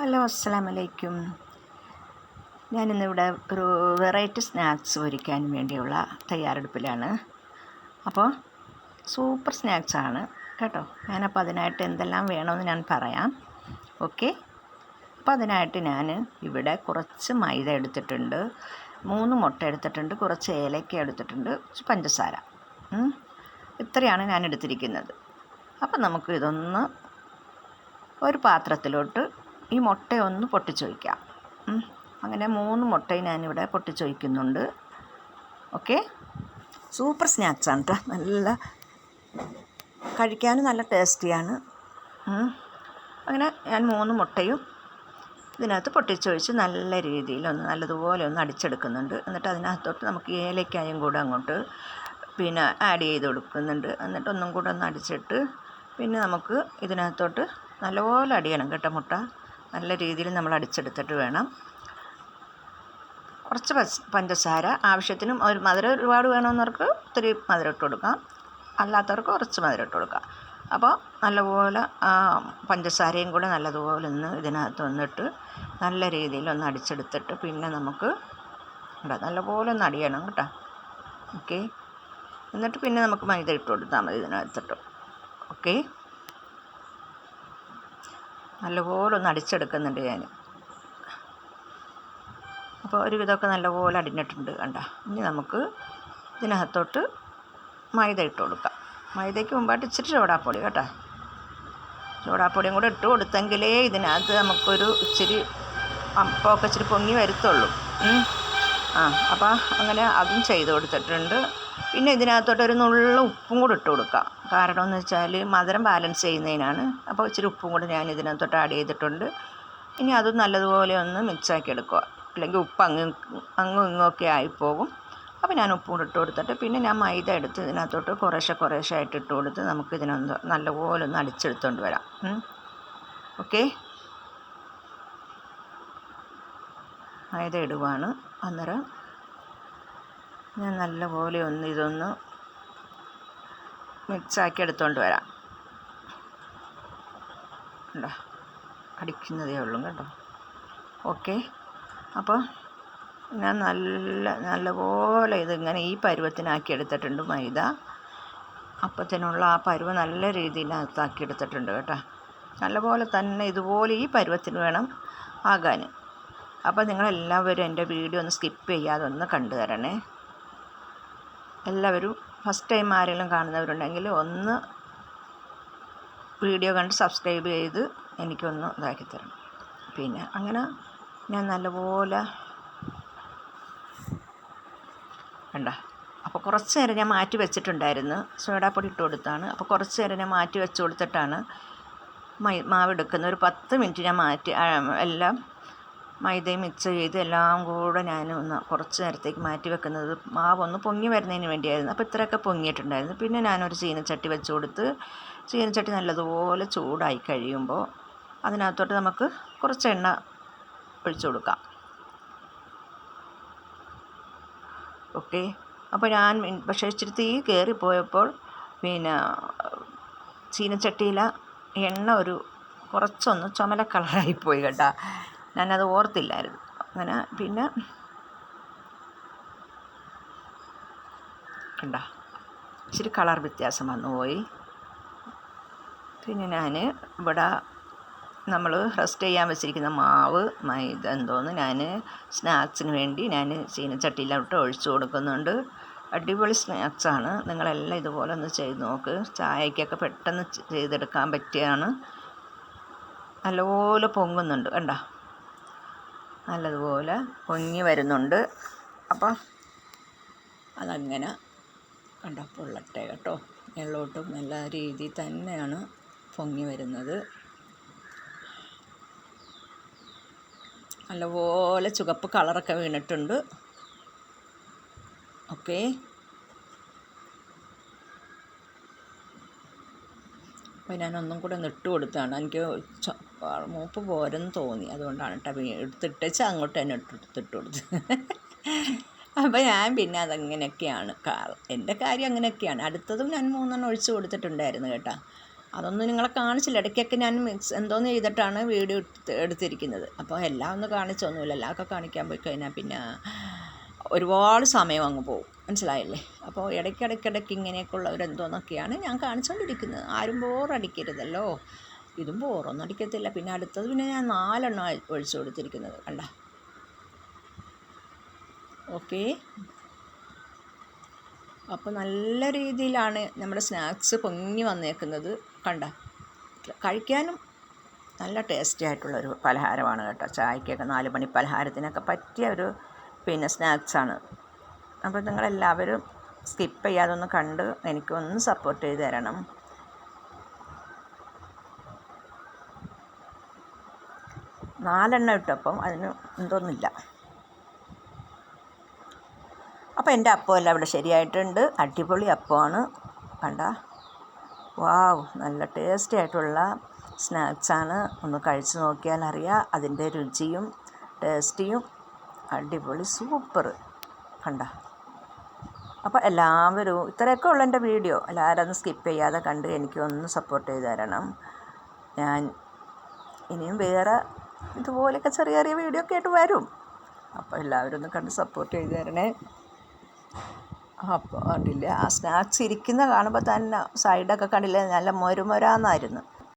Hello അസ്സാം വലൈക്കും ഞാനിന്നിവിടെ ഒരു വെറൈറ്റി സ്നാക്സ് ഒരുക്കാൻ വേണ്ടിയുള്ള തയ്യാറെടുപ്പിലാണ്. അപ്പോൾ സൂപ്പർ സ്നാക്സാണ് കേട്ടോ. ഞാനപ്പോൾ അതിനായിട്ട് എന്തെല്ലാം വേണമെന്ന് ഞാൻ പറയാം. ഓക്കെ? അപ്പോൾ അതിനായിട്ട് ഞാൻ ഇവിടെ കുറച്ച് മൈദ എടുത്തിട്ടുണ്ട്. മൂന്ന് മുട്ട എടുത്തിട്ടുണ്ട് കുറച്ച് ഏലക്ക എടുത്തിട്ടുണ്ട് കുറച്ച് പഞ്ചസാര. ഇത്രയാണ് ഞാൻ എടുത്തിരിക്കുന്നത്. അപ്പോൾ നമുക്ക് ഇതൊന്ന് ഒരു പാത്രത്തിലോട്ട് ഈ മുട്ടയൊന്ന് പൊട്ടിച്ച് വയ്ക്കാം അങ്ങനെ മൂന്ന് മുട്ട ഞാനിവിടെ പൊട്ടിച്ച് വയ്ക്കുന്നുണ്ട് ഓക്കെ? സൂപ്പർ സ്നാക്സാണ് കേട്ടോ നല്ല കഴിക്കാനും നല്ല ടേസ്റ്റിയാണ്. അങ്ങനെ ഞാൻ മൂന്ന് മുട്ടയും ഇതിനകത്ത് പൊട്ടിച്ചൊഴിച്ച് നല്ല രീതിയിൽ ഒന്ന് നല്ലതുപോലെ ഒന്ന് അടിച്ചെടുക്കുന്നുണ്ട്. എന്നിട്ട് അതിനകത്തോട്ട് നമുക്ക് ഏലക്കായും കൂടെ അങ്ങോട്ട് പിന്നെ ആഡ് ചെയ്ത് കൊടുക്കുന്നുണ്ട്. എന്നിട്ട് ഒന്നും കൂടെ ഒന്ന് അടിച്ചിട്ട് പിന്നെ നമുക്ക് ഇതിനകത്തോട്ട് നല്ലപോലെ അടിയണം കേട്ടോ മുട്ട. നല്ല രീതിയിൽ നമ്മൾ അടിച്ചെടുത്തിട്ട് വേണം. കുറച്ച് പച്ച പഞ്ചസാര ആവശ്യത്തിനും ഒരു മധുരം ഒരുപാട് വേണമെന്നവർക്ക് ഒത്തിരി മധുരം ഇട്ട് കൊടുക്കാം. അല്ലാത്തവർക്ക് കുറച്ച് മധുരം ഇട്ട് കൊടുക്കാം. അപ്പോൾ നല്ലപോലെ പഞ്ചസാരയും കൂടെ നല്ലതുപോലെ ഒന്ന് ഇതിനകത്ത് വന്നിട്ട് നല്ല രീതിയിൽ ഒന്ന് അടിച്ചെടുത്തിട്ട് പിന്നെ നമുക്ക് ഇവിടെ നല്ലപോലെ ഒന്ന് അടിയണം കേട്ടോ. ഓക്കെ? എന്നിട്ട് പിന്നെ നമുക്ക് മൈദ ഇട്ട് കൊടുത്താൽ മതി ഇതിനകത്തിട്ട്. ഓക്കെ? നല്ലപോലെ ഒന്ന് അടിച്ചെടുക്കുന്നുണ്ട് ഞാൻ. അപ്പോൾ ഒരു വിധമൊക്കെ നല്ലപോലെ അടിഞ്ഞിട്ടുണ്ട് കണ്ട? ഇനി നമുക്ക് ഇതിനകത്തോട്ട് മൈദ ഇട്ട് കൊടുക്കാം. മൈദയ്ക്ക് മുമ്പായിട്ട് ഇച്ചിരി ചോടാപ്പൊടി കേട്ടോ. ചോടാപ്പൊടിയും കൂടെ ഇട്ട് കൊടുത്തെങ്കിലേ ഇതിനകത്ത് നമുക്കൊരു ഇച്ചിരി അപ്പമൊക്കെ ഇച്ചിരി പൊങ്ങി വരുത്തുള്ളൂ. ആ അപ്പോൾ അങ്ങനെ അതും ചെയ്ത് കൊടുത്തിട്ടുണ്ട്. പിന്നെ ഇതിനകത്തോട്ട് ഒരു നുള്ള ഉപ്പും കൂടി ഇട്ട് കൊടുക്കാം. കാരണം എന്ന് വെച്ചാൽ മധുരം ബാലൻസ് ചെയ്യുന്നതിനാണ്. അപ്പോൾ ഇച്ചിരി ഉപ്പും കൂടി ഞാൻ ഇതിനകത്തോട്ട് ആഡ് ചെയ്തിട്ടുണ്ട്. ഇനി അതും നല്ലതുപോലെ ഒന്ന് മിക്സാക്കി എടുക്കുക. അല്ലെങ്കിൽ ഉപ്പ് അങ്ങ് അങ്ങും ഇങ്ങുമൊക്കെ ആയിപ്പോകും. അപ്പോൾ ഞാൻ ഉപ്പും കൂടി ഇട്ട് കൊടുത്തിട്ട് പിന്നെ ഞാൻ മൈദ എടുത്ത് ഇതിനകത്തോട്ട് കുറേശ്ശെ കുറേശ്ശെ ആയിട്ട് ഇട്ട് കൊടുത്ത് നമുക്ക് ഇതിനൊന്ന് നല്ലപോലെ ഒന്ന് അടിച്ചെടുത്തുകൊണ്ട് വരാം. ഓക്കെ? മൈദ ഇടുവാണ്. അന്നേരം ഞാൻ നല്ലപോലെ ഒന്ന് ഇതൊന്ന് മിക്സാക്കി എടുത്തുകൊണ്ട് വരാം. കണ്ടോ? അടിക്കുന്നതേ ഉള്ളൂ കേട്ടോ. ഓക്കെ. അപ്പോൾ ഞാൻ നല്ല നല്ലപോലെ ഇതിങ്ങനെ ഈ പരുവത്തിനാക്കി എടുത്തിട്ടുണ്ട് മൈദ. അപ്പത്തിനുള്ള ആ പരുവ നല്ല രീതിയിലകത്താക്കി എടുത്തിട്ടുണ്ട് കേട്ടോ. നല്ലപോലെ തന്നെ ഇതുപോലെ ഈ പരുവത്തിന് വേണം ആകാൻ. അപ്പോൾ നിങ്ങളെല്ലാവരും എന്റെ വീഡിയോ ഒന്ന് സ്കിപ്പ് ചെയ്യാതെ ഒന്ന് കണ്ടു തരണേ. എല്ലാവരും ഫസ്റ്റ് ടൈം ആരെങ്കിലും കാണുന്നവരുണ്ടെങ്കിൽ ഒന്ന് വീഡിയോ കണ്ട് സബ്സ്ക്രൈബ് ചെയ്ത് എനിക്കൊന്ന് ഇതാക്കി തരണം. പിന്നെ അങ്ങനെ ഞാൻ നല്ലപോലെ വേണ്ട അപ്പോൾ കുറച്ച് നേരം ഞാൻ മാറ്റി വെച്ചിട്ടുണ്ടായിരുന്നു. സോഡാപ്പൊടി ഇട്ട് കൊടുത്താണ്. അപ്പോൾ കുറച്ച് നേരം ഞാൻ മാറ്റി വെച്ച് കൊടുത്തിട്ടാണ് മൈ മാവ് എടുക്കുന്നത്. ഒരു പത്ത് മിനിറ്റ് ഞാൻ മാറ്റി എല്ലാം മൈദയും മിക്സ് ചെയ്ത് എല്ലാം കൂടെ ഞാൻ ഒന്ന് കുറച്ച് നേരത്തേക്ക് മാറ്റി വെക്കുന്നത്. മാവ് ഒന്ന് പൊങ്ങി വരുന്നതിന് വേണ്ടിയായിരുന്നു. അപ്പോൾ ഇത്രയൊക്കെ പൊങ്ങിയിട്ടുണ്ടായിരുന്നു. പിന്നെ ഞാനൊരു ചീനച്ചട്ടി വെച്ച് കൊടുത്ത് ചീനച്ചട്ടി നല്ലതുപോലെ ചൂടായി കഴിയുമ്പോൾ അതിനകത്തോട്ട് നമുക്ക് കുറച്ച് എണ്ണ ഒഴിച്ചു കൊടുക്കാം. ഓക്കെ. അപ്പോൾ ഞാൻ പക്ഷേ ഇച്ചിരി തീ കയറിപ്പോയപ്പോൾ പിന്നെ ചീനച്ചട്ടിയിലെ എണ്ണ ഒരു കുറച്ചൊന്ന് ചുമല കളറായിപ്പോയി കേട്ടോ. ഞാനത് ഓർത്തില്ലായിരുന്നു. അങ്ങനെ പിന്നെ കണ്ട? ഇച്ചിരി കളർ വ്യത്യാസം വന്നു പോയി. പിന്നെ ഞാൻ ഇവിടെ നമ്മൾ റെസ്റ്റ് ചെയ്യാൻ വെച്ചിരിക്കുന്ന മാവ് മൈദ എന്തോന്ന് ഞാൻ സ്നാക്സിന് വേണ്ടി ഞാൻ ചീനച്ചട്ടിയിലോട്ട് ഒഴിച്ചു കൊടുക്കുന്നുണ്ട്. അടിപൊളി സ്നാക്സാണ് നിങ്ങളെല്ലാം ഇതുപോലെ ഒന്ന് ചെയ്ത് നോക്ക്. ചായക്കൊക്കെ പെട്ടെന്ന് ചെയ്തെടുക്കാൻ പറ്റിയാണ്. നല്ലപോലെ പൊങ്ങുന്നുണ്ട്. കണ്ട? നല്ലതുപോലെ പൊങ്ങി വരുന്നുണ്ട്. അപ്പം അതങ്ങനെ കണ്ട പൊള്ളട്ടെ കേട്ടോ. വെള്ളോട്ടും നല്ല രീതിയിൽ തന്നെയാണ് പൊങ്ങി വരുന്നത്. നല്ലപോലെ ചുവപ്പ് കളറൊക്കെ വീണിട്ടുണ്ട്. ഓക്കെ. അപ്പോൾ ഞാനൊന്നും കൂടെ ഒന്ന് കൊടുത്താണ്. എനിക്ക് മൂപ്പ് പോരെന്ന് തോന്നി. അതുകൊണ്ടാണ് കേട്ടോ എടുത്തിട്ടേച്ച് അങ്ങോട്ട് തന്നെ എടുത്തിട്ട് കൊടുത്ത് അപ്പോൾ ഞാൻ പിന്നെ അതങ്ങനെയൊക്കെയാണ്. എന്റെ കാര്യം അങ്ങനെയൊക്കെയാണ്. അടുത്തതും ഞാൻ മൂന്നെണ്ണം ഒഴിച്ച് കൊടുത്തിട്ടുണ്ടായിരുന്നു കേട്ടോ. അതൊന്നും നിങ്ങളെ കാണിച്ചില്ല. ഇടയ്ക്കൊക്കെ ഞാൻ മിക്സ് എന്തോന്ന് ചെയ്തിട്ടാണ് വീഡിയോ എടുത്ത് എടുത്തിരിക്കുന്നത്. അപ്പോൾ എല്ലാം ഒന്ന് കാണിച്ചൊന്നുമില്ല. എല്ലാം ഒക്കെ കാണിക്കാൻ പോയി കഴിഞ്ഞാൽ പിന്നെ ഒരുപാട് സമയം അങ്ങ് പോകും മനസ്സിലായില്ലേ? അപ്പോൾ ഇടയ്ക്കിടയ്ക്കിടയ്ക്ക് ഇങ്ങനെയൊക്കെ എന്തോന്നൊക്കെയാണ് ഞാൻ കാണിച്ചുകൊണ്ടിരിക്കുന്നത് ആരും ബോറടിക്കരുതല്ലോ ഇതും ബോറൊന്നും അടിക്കത്തില്ല. പിന്നെ അടുത്തത് പിന്നെ ഞാൻ നാലെണ്ണം ഒഴിച്ചു കൊടുത്തിരിക്കുന്നത്. കണ്ട? ഓക്കെ. അപ്പോൾ നല്ല രീതിയിലാണ് നമ്മുടെ സ്നാക്സ് പൊങ്ങി വന്നേക്കുന്നത്. കണ്ട? കഴിക്കാനും നല്ല ടേസ്റ്റി ആയിട്ടുള്ളൊരു പലഹാരമാണ് കേട്ടോ. ചായക്കൊക്കെ നാല് മണി പലഹാരത്തിനൊക്കെ പറ്റിയ ഒരു പിന്നെ സ്നാക്സാണ്. അപ്പോൾ നിങ്ങളെല്ലാവരും സ്കിപ്പ് ചെയ്യാതെ ഒന്ന് കണ്ട് എനിക്കൊന്ന് സപ്പോർട്ട് ചെയ്ത് തരണം. നാലെണ്ണം ഇട്ടപ്പം അതിന് എന്തോന്നില്ല. അപ്പോൾ എന്റെ അപ്പമെല്ലാം ഇവിടെ ശരിയായിട്ടുണ്ട്. അടിപൊളി അപ്പമാണ്. കണ്ട? വാവ് നല്ല ടേസ്റ്റി ആയിട്ടുള്ള സ്നാക്സാണ് ഒന്ന് കഴിച്ച് നോക്കിയാൽ അറിയാം അതിന്റെ രുചിയും ടേസ്റ്റിയും അടിപൊളി സൂപ്പർ. കണ്ട? അപ്പോൾ എല്ലാവരും ഇത്രയൊക്കെ ഉള്ള എന്റെ വീഡിയോ എല്ലാവരും ഒന്ന് സ്കിപ്പ് ചെയ്യാതെ കണ്ട് എനിക്ക് ഒന്ന് സപ്പോർട്ട് ചെയ്ത് തരണം. ഞാൻ ഇനിയും വേറെ ഇതുപോലെയൊക്കെ ചെറിയ ചെറിയ വീഡിയോ ഒക്കെ ആയിട്ട് വരും. അപ്പോൾ എല്ലാവരും ഒന്ന് കണ്ട് സപ്പോർട്ട് ചെയ്ത് തരണേ. അപ്പോൾ കണ്ടില്ലേ ആ സ്നാക്സ് ഇരിക്കുന്ന കാണുമ്പോൾ തന്നെ സൈഡൊക്കെ കണ്ടില്ലേ നല്ല മൊരുമൊരാന്നായിരുന്നു